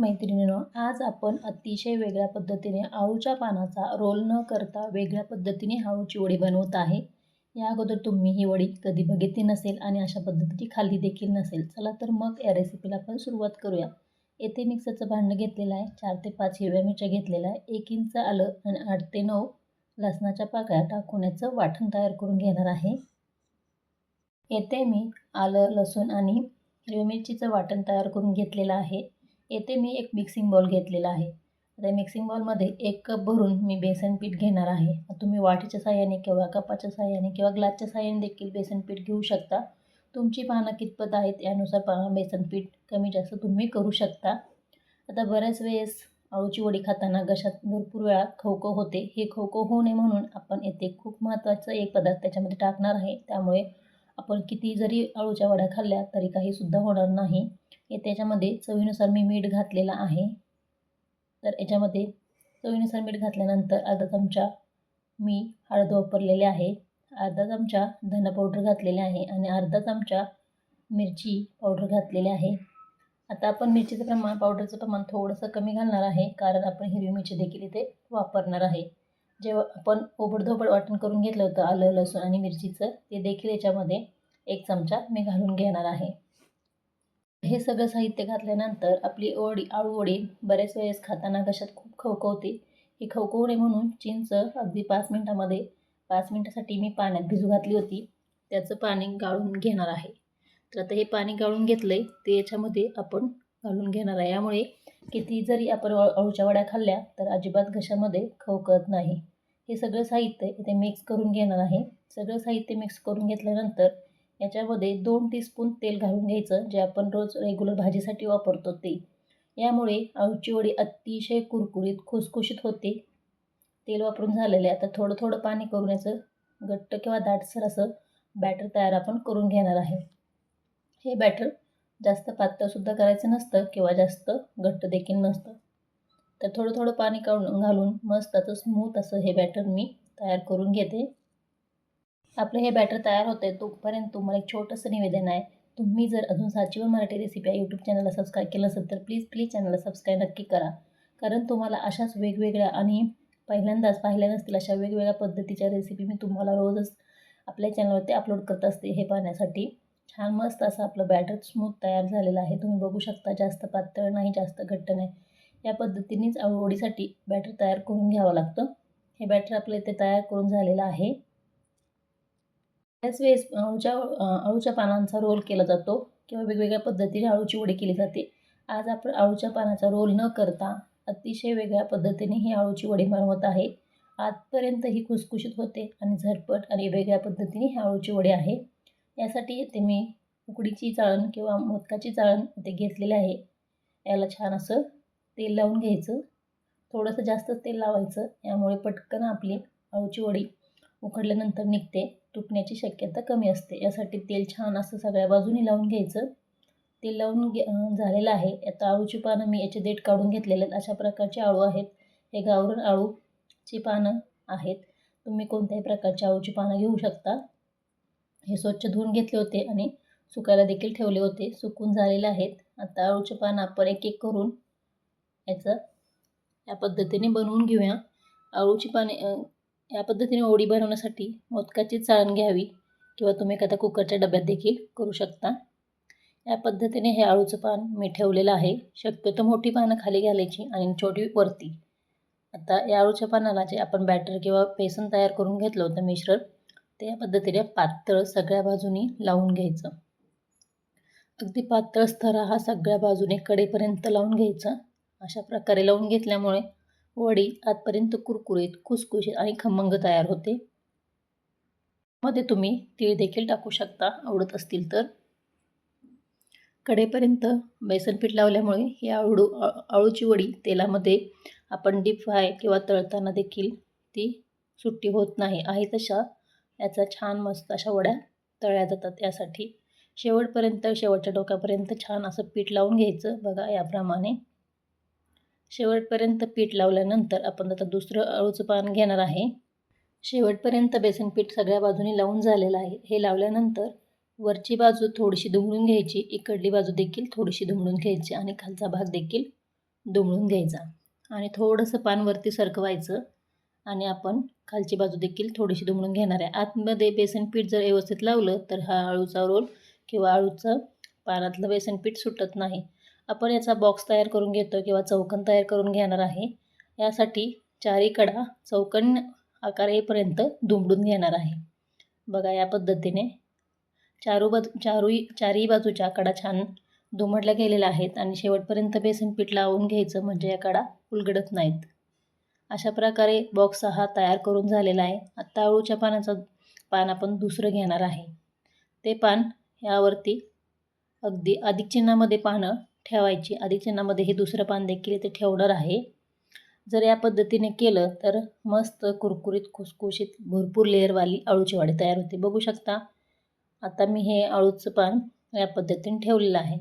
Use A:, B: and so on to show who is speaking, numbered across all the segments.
A: मैत्रिणींनो आज आपण अतिशय वेगळ्या पद्धतीने आळूच्या पानाचा रोल न करता वेगळ्या पद्धतीने आळूची वडी बनवत आहे. या अगोदर तुम्ही ही वडी कधी बघितली नसेल आणि अशा पद्धतीची खाल्ली देखील नसेल चला तर मग या रेसिपीला आपण सुरुवात करूया. येथे मिक्सरचं भांडं घेतलेलं आहे चार ते पाच हिरव्या मिरच्या घेतलेल्या आहे एक इंच आलं आणि आठ ते नऊ लसणाच्या पाकळ्या टाकून याचं वाटण तयार करून घेणार आहे. येथे मी आलं लसूण आणि हिरव्या मिरचीचं वाटण तयार करून घेतलेलं आहे. येथे मी एक मिक्सिंग बॉल घेतलेला आहे. त्या मिक्सिंग बॉलमध्ये एक कप भरून मी बेसन पीठ घेणार आहे. तुम्ही वाटीच्या साह्याने किंवा कपाच्या साह्याने किंवा ग्लासच्या साह्याने देखील बेसन पीठ घेऊ शकता. तुमची पानं कितपत आहेत यानुसार पा बेसन पीठ कमी जास्त तुम्ही करू शकता. आता बऱ्याच वेळेस आळूची वडी खाताना घशात भरपूर वेळा खवखव होते. हे खवखव होऊ नये म्हणून आपण येथे खूप महत्त्वाचं एक पदार्थ त्याच्यामध्ये टाकणार आहे. त्यामुळे आपण किती जरी आळूच्या वड्या खाल्ल्या तरी काहीसुद्धा होणार नाही. त्याच्यामध्ये चवीनुसार मी मीठ घातलेलं आहे. तर याच्यामध्ये चवीनुसार मीठ घातल्यानंतर अर्धा चमचा मी हळद वापरलेले आहे. अर्धा चमचा धन पावडर घातलेले आहे आणि अर्धा चमचा मिरची पावडर घातलेले आहे. आता आपण मिरचीचं प्रमाण पावडरचं प्रमाण थोडंसं कमी घालणार आहे कारण आपण हिरवी मिरची देखील इथे वापरणार आहे. जेव्हा आपण ओबडधोबड वाटण करून घेतलं होतं आलं लसूण आणि मिरचीचं ते देखील याच्यामध्ये एक चमचा मी घालून घेणार आहे. हे सगळं साहित्य घातल्यानंतर आपली ओढी आळू बऱ्याच वेळेस खाताना घशात खूप खवखवते. ही खवखवू नये म्हणून चिंच अगदी पाच मिनटामध्ये पाच मिनटासाठी मी पाण्यात भिजू घातली होती. त्याचं पाणी गाळून घेणार आहे. तर आता हे पाणी गाळून घेतलं आहे ते याच्यामध्ये आपण घालून घेणार आहे. यामुळे किती जरी आपण अळूच्या वड्या खाल्ल्या तर अजिबात घशामध्ये खवकत नाही. हे सगळं साहित्य इथे मिक्स करून घेणार आहे. सगळं साहित्य मिक्स करून घेतल्यानंतर याच्यामध्ये दोन टीस्पून तेल घालून घ्यायचं जे आपण रोज रेग्युलर भाजीसाठी वापरतो ते. यामुळे अळूची वडी अतिशय कुरकुरीत खुसखुशीत होते. तेल वापरून झालेले आता थोडं थोडं पाणी करून याचं घट्ट किंवा दाटसर असं बॅटर तयार आपण करून घेणार आहे. हे बॅटर जास्त पातळसुद्धा करायचं नसतं किंवा जास्त घट्ट देखील नसतं. तर थोडं थोडं पाणी काढून घालून मस्त असं स्मूथ असं हे बॅटर मी तयार करून घेते. आपलं हे बॅटर तयार होतं आहे तोपर्यंत तुम्हाला एक छोटंसं निवेदन आहे. तुम्ही जर अजून साचीवर मराठी रेसिपी या यूट्यूब चॅनलला सबस्क्राईब केलं असेल तर प्लीज प्लीज चॅनलला सबस्क्राईब नक्की करा. कारण तुम्हाला अशाच वेगवेगळ्या आणि पहिल्यांदाच पाहिल्या नसतील अशा वेगवेगळ्या पद्धतीच्या रेसिपी मी तुम्हाला रोजच आपल्या चॅनलवरती अपलोड करत असते हे पाहण्यासाठी. छान मस्त असं आपलं बॅटर स्मूथ तयार झालेलं आहे. तुम्ही बघू शकता जास्त पातळ नाही जास्त घट्ट नाही. या पद्धतीनेच आवडीसाठी बॅटर तयार करून घ्यावं लागतं. हे बॅटर आपलं इथे तयार करून झालेलं आहे. त्याच वेळेस अळूच्या अळूच्या पानांचा रोल केला जातो किंवा वेगवेगळ्या पद्धतीने अळूची वडी केली जाते. आज आपण अळूच्या पानाचा रोल न करता अतिशय वेगळ्या पद्धतीने ही अळूची वडी बनवत आहे. आजपर्यंत ही खुसखुशीत होते आणि झटपट आणि वेगळ्या पद्धतीने ही अळूची वडी आहे. यासाठी येथे मी उकडीची चाळण किंवा मोदकाची चाळण इथे घेतलेले आहे. याला छान असं तेल लावून घ्यायचं. थोडंसं जास्तच तेल लावायचं. यामुळे पटकन आपली अळूची वडी उकडल्यानंतर निघते. तुटण्याची शक्यता कमी असते. यासाठी तेल छान असं सगळ्या बाजूनी लावून घ्यायचं. तेल लावून घे झालेलं आहे. आता आळूची पानं मी याचे देठ काढून घेतलेले आहेत. अशा प्रकारचे आळू आहेत. हे गावरण आळूची पानं आहेत. तुम्ही कोणत्याही प्रकारच्या आळूची पानं घेऊ शकता. हे स्वच्छ धुवून घेतले होते आणि सुकायला देखील ठेवले होते. सुकून झालेले आहेत. आता आळूचे पानं आपण एक एक करून याचं या पद्धतीने बनवून घेऊया. आळूची पाने या पद्धतीने ओडी बनवण्यासाठी मोदकाची चाळण घ्यावी किंवा तुम्ही एखाद्या कुकरच्या डब्यात देखील करू शकता. या पद्धतीने हे आळूचं पान मी ठेवलेलं आहे. शक्यतो मोठी पानं खाली घालायची आणि छोटी वरती. आता या आळूच्या पानाला जे आपण बॅटर किंवा बेसन तयार करून घेतलं होतं मिश्रण ते या पद्धतीने पातळ सगळ्या बाजूनी लावून घ्यायचं. अगदी पातळ स्थरा हा सगळ्या बाजूने कडेपर्यंत लावून घ्यायचा. अशा प्रकारे लावून घेतल्यामुळे वडी आतपर्यंत कुरकुरीत खुसखुशीत आणि खमंग तयार होते. मध्ये तुम्ही तीळ देखील टाकू शकता आवडत असतील तर. कडेपर्यंत बेसन पीठ लावल्यामुळे ही आळू आळूची वडी तेलामध्ये आपण डीप फ्राय किंवा तळताना देखील ती सुट्टी होत नाही. आहे तशा याचा छान मस्त अशा वड्या तळल्या जातात. यासाठी शेवटपर्यंत शेवटच्या डोक्यापर्यंत छान असं पीठ लावून घ्यायचं. बघा याप्रमाणे. शेवटपर्यंत पीठ लावल्यानंतर आपण आता दुसरं अळूचं पान घेणार आहे. शेवटपर्यंत बेसन पीठ सगळ्या बाजूनी लावून झालेलं आहे. हे लावल्यानंतर वरची बाजू थोडीशी दुमळून घ्यायची. इकडली बाजू देखील थोडीशी दुमळून घ्यायची आणि खालचा भाग देखील दुमळून घ्यायचा. आणि थोडंसं पान वरती सरकवायचं आणि आपण खालची बाजू देखील थोडीशी दुमळून घेणार आहे. आतमध्ये बेसन पीठ जर व्यवस्थित लावलं तर हा अळूचा रोल किंवा अळूचं पानातलं बेसन पीठ सुटत नाही. आपण याचा बॉक्स तयार करून घेतो किंवा चौकन तयार करून घेणार आहे. यासाठी चारी कडा चौकन आकार येईपर्यंत दुमडून घेणार आहे. बघा या पद्धतीने चारू बाजू चारूही चारही बाजूच्या कडा छान दुमडल्या गेलेल्या आहेत आणि शेवटपर्यंत बेसन पीठ लावून घ्यायचं म्हणजे या कडा उलगडत नाहीत. अशा प्रकारे बॉक्स हा तयार करून झालेला आहे. आत्ता अळूच्या पानाचं पान आपण दुसरं घेणार आहे. ते पान यावरती अगदी अधिक चिन्हामध्ये पानं ठेवायची. अधिक चिन्हामध्ये हे दुसरं पान देखील इथे ठेवणार आहे. जर या पद्धतीने केलं तर मस्त कुरकुरीत खुसखुशीत भरपूर लेअरवाली अळूची वाडी तयार होते. बघू शकता आता मी हे अळूचं पान या पद्धतीने ठेवलेलं आहे.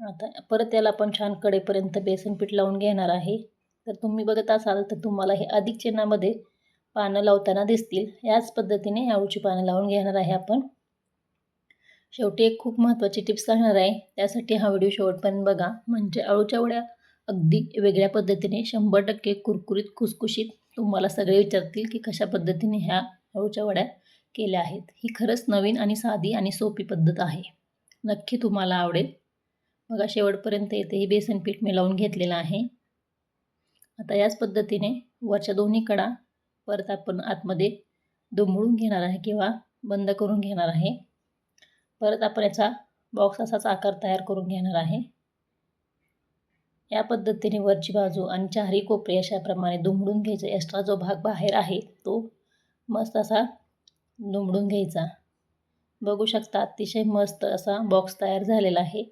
A: आता परत याला आपण छान कडेपर्यंत बेसन पीठ लावून घेणार आहे. तर तुम्ही बघत असाल तर तुम्हाला हे अधिक चिन्हामध्ये पानं लावताना दिसतील. याच पद्धतीने अळूची पानं लावून घेणार आहे आपण. शेवटी एक खूप महत्त्वाची टिप्स सांगणार आहे. त्यासाठी हा व्हिडिओ शेवटपर्यंत बघा. म्हणजे अळूच्या वड्या अगदी वेगळ्या पद्धतीने शंभर टक्के कुरकुरीत खुसखुशीत तुम्हाला सगळे विचारतील की कशा पद्धतीने ह्या अळूच्या वड्या केल्या आहेत. ही खरंच नवीन आणि साधी आणि सोपी पद्धत आहे. नक्की तुम्हाला आवडेल. बघा शेवटपर्यंत येते ही बेसन पीठ मी लावून घेतलेलं आहे. आता याच पद्धतीने वरच्या दोन्ही कडा परत आपण आतमध्ये दुमळून घेणार आहे किंवा बंद करून घेणार आहे. परत आपण याचा बॉक्स असाच आकार तयार करून घेणार आहे. या पद्धतीने वरची बाजू आणि चारही कोपरे अशाप्रमाणे दुमडून घ्यायचं. एक्स्ट्रा जो भाग बाहेर आहे तो मस्त असा दुमडून घ्यायचा. बघू शकता अतिशय मस्त असा बॉक्स तयार झालेला आहे.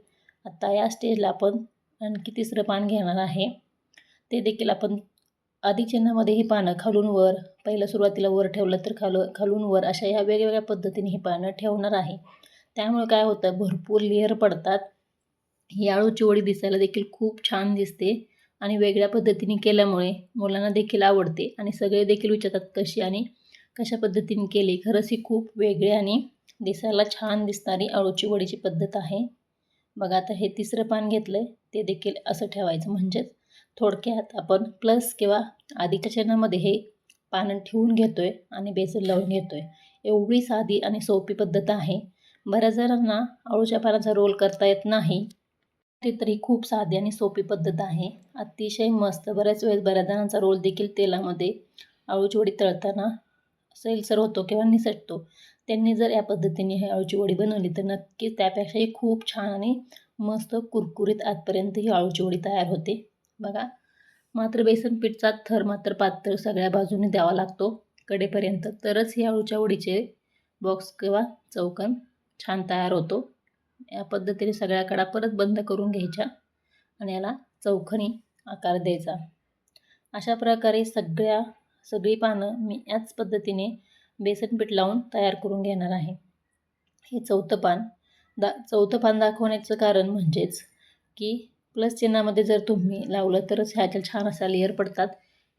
A: आता या स्टेजला आपण आणखी तिसरं पान घेणार आहे. ते देखील आपण आधी चिन्हामध्ये ही पानं खालून वर पहिलं सुरुवातीला वर ठेवलं तर खालू खालून वर अशा ह्या वेगवेगळ्या पद्धतीने ही पानं ठेवणार आहे. त्यामुळे काय होतं भरपूर लेअर पडतात. ही आळूची वडी दिसायला देखील खूप छान दिसते आणि वेगळ्या पद्धतीने केल्यामुळे मुलांना देखील आवडते आणि सगळे देखील विचारतात कशी आणि कशा पद्धतीने केली. खरंच ही खूप वेगळी आणि दिसायला छान दिसणारी आळूची वडीची पद्धत आहे. बघा आता हे तिसरं पान घेतलं आहे ते देखील असं ठेवायचं म्हणजेच थोडक्यात आपण प्लस किंवा आधीच्या चरणामध्ये हे पानं ठेवून घेतो आहे आणि बेसन लावून घेतो आहे एवढी साधी आणि सोपी पद्धत आहे. बऱ्याच जणांना अळूच्या पानाचा रोल करता येत नाही ती तरी खूप साधी आणि सोपी पद्धत आहे. अतिशय मस्त बऱ्याच वेळेस बऱ्याच जणांचा रोल देखील तेलामध्ये अळूची वडी तळताना सैलसर होतो किंवा निसटतो. त्यांनी जर या पद्धतीने ही अळूची वडी बनवली तर नक्कीच त्यापेक्षाही खूप छान आणि मस्त कुरकुरीत आजपर्यंत ही अळूची वडी तयार होते. बघा मात्र बेसन पीठचा थर मात्र पातळ सगळ्या बाजूने द्यावा लागतो कडेपर्यंत. तरच ही अळूच्या वडीचे बॉक्स किंवा चौकन छान तयार होतो. या पद्धतीने सगळ्या कडा परत बंद करून घ्यायच्या आणि याला चौखनी आकार द्यायचा. अशा प्रकारे सगळ्या सगळी पानं मी याच पद्धतीने बेसन पीठ लावून तयार करून घेणार आहे. हे चौथं पान दा चौथं पान दाखवण्याचं कारण म्हणजेच की प्लस चिन्हामध्ये जर तुम्ही लावलं तरच ह्याच्या छान असा लेअर पडतात.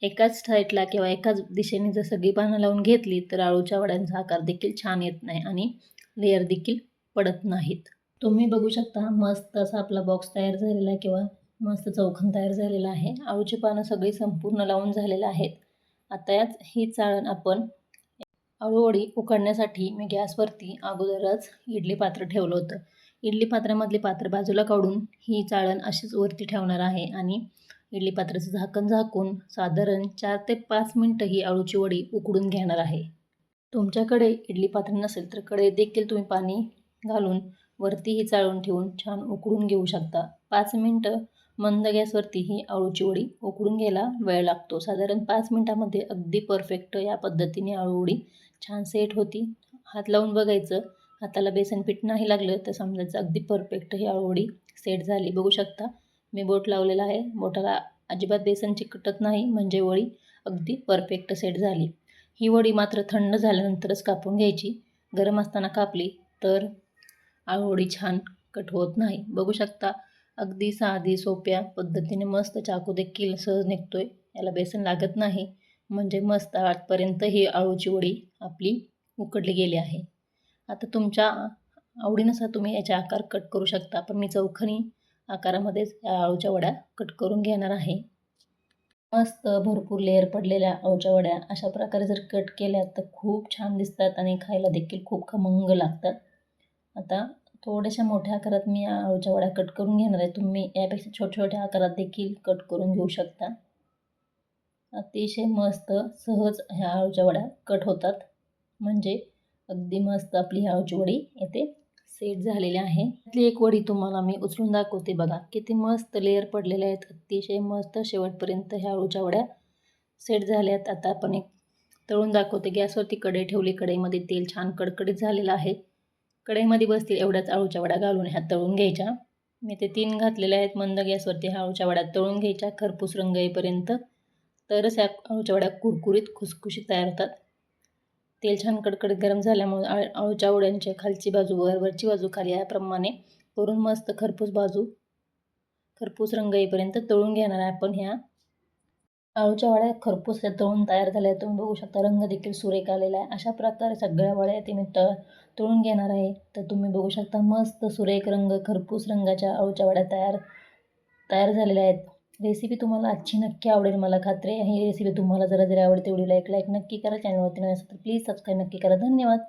A: एकाच साईडला किंवा एकाच दिशेने जर सगळी पानं लावून घेतली तर आळूच्या वड्यांचा आकार देखील छान येत नाही आणि लेअर देखील पडत नाहीत. तुम्ही बघू शकता मस्त असा आपला बॉक्स तयार झालेला आहे किंवा मस्त चौखन तयार झालेला आहे. आळूची पानं सगळी संपूर्ण लावून झालेलं आहेत. आता याच ही चाळण आपण अळूवडी उकडण्यासाठी मी गॅसवरती अगोदरच इडली पात्र ठेवलं होतं. इडली पात्रामधले पात्र बाजूला काढून ही चाळण अशीच वरती ठेवणार आहे आणि इडली पात्राचं झाकण झाकून साधारण चार ते पाच मिनटं ही अळूची वडी उकडून घेणार आहे. तुमच्याकडे इडली पात्र नसेल तर कडे देखील तुम्ही पाणी घालून वरती ही चाळून ठेवून छान उकडून घेऊ शकता. पाच मिनटं मंद गॅसवरती ही अळूची वडी उकडून घ्यायला वेळ लागतो. साधारण पाच मिनटामध्ये अगदी परफेक्ट या पद्धतीने अळूवडी छान सेट होती. हात लावून बघायचं हाताला बेसन पीठ नाही लागलं तर समजायचं अगदी परफेक्ट ही आळूवडी सेट झाली. बघू शकता मी बोट लावलेला आहे. बोटाला अजिबात बेसन चिकटत नाही म्हणजे वळी अगदी परफेक्ट सेट झाली. ही वडी मात्र थंड झाल्यानंतरच कापून घ्यायची. गरम असताना कापली तर आळूवडी छान कट होत नाही. बघू शकता अगदी साधी सोप्या पद्धतीने मस्त चाकू देखील सहज निघतोय. याला बेसन लागत नाही. म्हणजे मस्त आतपर्यंत ही आळूची वडी आपली उकडली गेली आहे. आता तुमच्या आवडीनुसार तुम्ही याचे आकार कट करू शकता. पण मी चौखनी आकारामध्येच या आळूच्या वड्या कट करून घेणार आहे. मस्त भरपूर लेअर पडलेल्या आळूच्या वड्या. अशा प्रकारे जर कट केल्या तर खूप छान दिसतात आणि खायला देखील खूप खमंग लागतात. आता थोड्याशा मोठ्या आकारात मी या आळूच्या वड्या कट करून घेणार आहे. तुम्ही यापेक्षा छोट्या छोट्या आकारात देखील कट करून घेऊ शकता. अतिशय मस्त सहज ह्या आळूच्या वड्या कट होतात. म्हणजे अगदी मस्त आपली आळूची वडी येते. सेट झालेले आहे. त्यातली एक वडी तुम्हाला मी उचलून दाखवते बघा. किती मस्त लेअर पडलेले आहेत. अतिशय मस्त शेवटपर्यंत ह्या अळूच्या वड्या सेट झाल्यात. आता आपण एक तळून दाखवते. गॅसवरती कढई ठेवली. कढईमध्ये तेल छान कडकडीत झालेलं आहे. कढईमध्ये बसतील एवढ्याच आळूच्या वड्या घालून ह्या तळून घ्यायच्या. मी ते तीन घातलेल्या आहेत. मंद गॅसवरती ह्या आळूच्या वड्या तळून घ्यायच्या. खरपूस रंग येईपर्यंत तरच ह्या आळूच्या वड्या कुरकुरीत खुसखुशीत तयार होतात. तेल छान कडकडीत गरम झाल्यामुळे आळ आळूच्या वड्यांच्या खालची बाजू वर वरची बाजू खाली याप्रमाणे करून मस्त खरपूस बाजू खरपूस रंग येईपर्यंत तळून घेणार आहे आपण ह्या. आळूच्या वड्या खरपूस त्या तळून तयार झाल्या तुम्ही बघू शकता रंग देखील सुरेख आलेला आहे. अशा प्रकारे सगळ्या वड्या ते मी तळ तळून घेणार आहे. तर तुम्ही बघू शकता मस्त सुरेख रंग खरपूस रंगाच्या आळूच्या वड्या तयार तयार झालेल्या आहेत. रेसिपी तुम्हाला आजची नक्की आवडेल मला खात्री आहे. ही रेसिपी तुम्हाला जरा जरी आवडते तेवढी लाईक लाईक नक्की करा. चॅनलवरती नसेल तर प्लीज सबस्क्राईब नक्की करा. धन्यवाद.